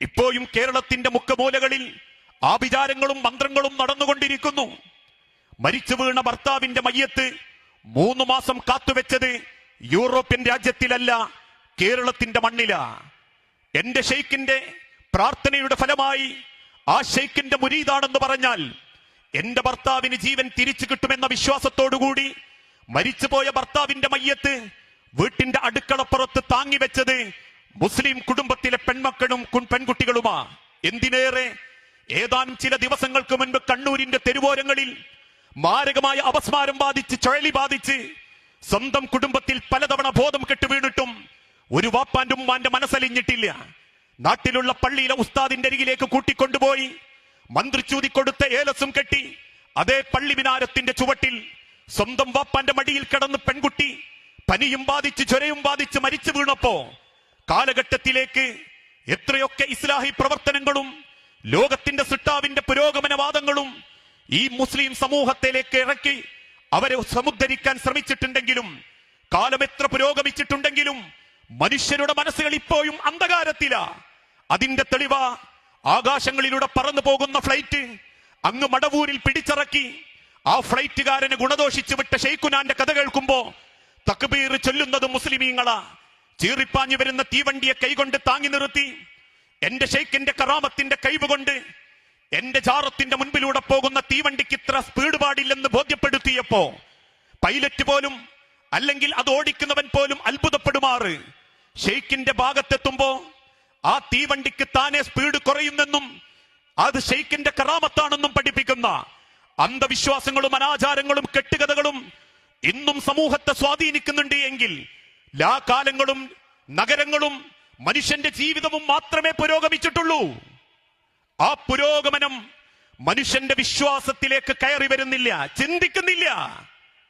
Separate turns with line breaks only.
ഇപ്പോഴും കേരളത്തിന്റെ മുക്കമൂലകളിൽ ആഭിചാരങ്ങളും മന്ത്രങ്ങളും നടന്നുകൊണ്ടിരിക്കുന്നു. മരിച്ചു വീണ ഭർത്താവിന്റെ മയ്യത്ത് മൂന്ന് മാസം കാത്തുവെച്ചത് യൂറോപ്യൻ രാജ്യത്തിലല്ല കേരളത്തിന്റെ മണ്ണിലാ. എന്റെ ഷെയ്ഖിന്റെ പ്രാർത്ഥനയുടെ ഫലമായി ആ ഷെയ്ഖിന്റെ മുരീതാണെന്ന് പറഞ്ഞാൽ എന്റെ ഭർത്താവിന് ജീവൻ തിരിച്ചു കിട്ടുമെന്ന വിശ്വാസത്തോടുകൂടി മരിച്ചുപോയ ഭർത്താവിന്റെ മയ്യത്ത് വീട്ടിന്റെ അടുക്കളപ്പുറത്ത് താങ്ങിവെച്ചത് മുസ്ലിം കുടുംബത്തിലെ പെൺമക്കളും പെൺകുട്ടികളുമാ. എന്തിനേറെ? ഏതാനും ചില ദിവസങ്ങൾക്ക് മുൻപ് കണ്ണൂരിന്റെ തെരുവോരങ്ങളിൽ മാരകമായ അപസ്മാരം ബാധിച്ച് ചുഴലി ബാധിച്ച് സ്വന്തം കുടുംബത്തിൽ പലതവണ ബോധം കെട്ടു വീണിട്ടും ഒരു വാപ്പാന്റെ ഉമ്മാന്റെ മനസ്സലിഞ്ഞിട്ടില്ല. നാട്ടിലുള്ള പള്ളിയിലെ ഉസ്താദിന്റെ അരികിലേക്ക് കൂട്ടിക്കൊണ്ടുപോയി മന്ത്രിച്ചൂതി കൊടുത്ത ഏലസും കെട്ടി അതേ പള്ളി മിനാരത്തിന്റെ ചുവട്ടിൽ സ്വന്തം വാപ്പാന്റെ മടിയിൽ കിടന്ന് പെൺകുട്ടി പനിയും ബാധിച്ച് ചൊരയും ബാധിച്ച് മരിച്ചു വീണപ്പോ കാലഘട്ടത്തിലേക്ക് എത്രയൊക്കെ ഇസ്ലാഹി പ്രവർത്തനങ്ങളും ലോകത്തിന്റെ സിട്ടാവിന്റെ പുരോഗമനവാദങ്ങളും ഈ മുസ്ലിം സമൂഹത്തിലേക്ക് ഇറക്കി അവരെ സമുദ്ധരിക്കാൻ ശ്രമിച്ചിട്ടുണ്ടെങ്കിലും കാലം എത്ര പുരോഗമിച്ചിട്ടുണ്ടെങ്കിലും മനുഷ്യരുടെ മനസ്സുകൾ ഇപ്പോഴും അന്ധകാരത്തില. അതിന്റെ തെളിവ ആകാശങ്ങളിലൂടെ പറന്നു പോകുന്ന ഫ്ലൈറ്റ് അങ്ങ് മടവൂരിൽ പിടിച്ചിറക്കി. ആ ഫ്ലൈറ്റുകാരനെ ഗുണദോഷിച്ചു വിട്ട ഷെയ്ഖുനാന്റെ കഥ കേൾക്കുമ്പോ തക്ബീർ ചൊല്ലുന്നത് മുസ്ലിമീങ്ങളാ. ചീറിപ്പാഞ്ഞു വരുന്ന തീവണ്ടിയെ കൈകൊണ്ട് താങ്ങി നിർത്തി. എന്റെ ഷെയ്ഖിന്റെ കറാമത്തിന്റെ കഴിവ് കൊണ്ട് എന്റെ ജാറത്തിന്റെ മുൻപിലൂടെ പോകുന്ന തീവണ്ടിക്ക് ഇത്ര സ്പീഡ് പാടില്ലെന്ന് ബോധ്യപ്പെടുത്തിയപ്പോ പൈലറ്റ് പോലും അല്ലെങ്കിൽ അത് ഓടിക്കുന്നവൻ പോലും അത്ഭുതപ്പെടുമാറ്. ഷെയ്ഖിന്റെ ഭാഗത്തെത്തുമ്പോ ആ തീവണ്ടിക്ക് താനെ സ്പീഡ് കുറയുന്നെന്നും അത് ഷെയ്ഖിന്റെ കറാമത്താണെന്നും പഠിപ്പിക്കുന്ന അന്ധവിശ്വാസങ്ങളും അനാചാരങ്ങളും കെട്ടുകഥകളും ഇന്നും സമൂഹത്തെ സ്വാധീനിക്കുന്നുണ്ട് എങ്കിൽ ലാ കാലങ്ങളും നഗരങ്ങളും മനുഷ്യന്റെ ജീവിതവും മാത്രമേ പുരോഗമിച്ചിട്ടുള്ളൂ. ആ പുരോഗമനം മനുഷ്യന്റെ വിശ്വാസത്തിലേക്ക് കയറി വരുന്നില്ല ചിന്തിക്കുന്നില്ല.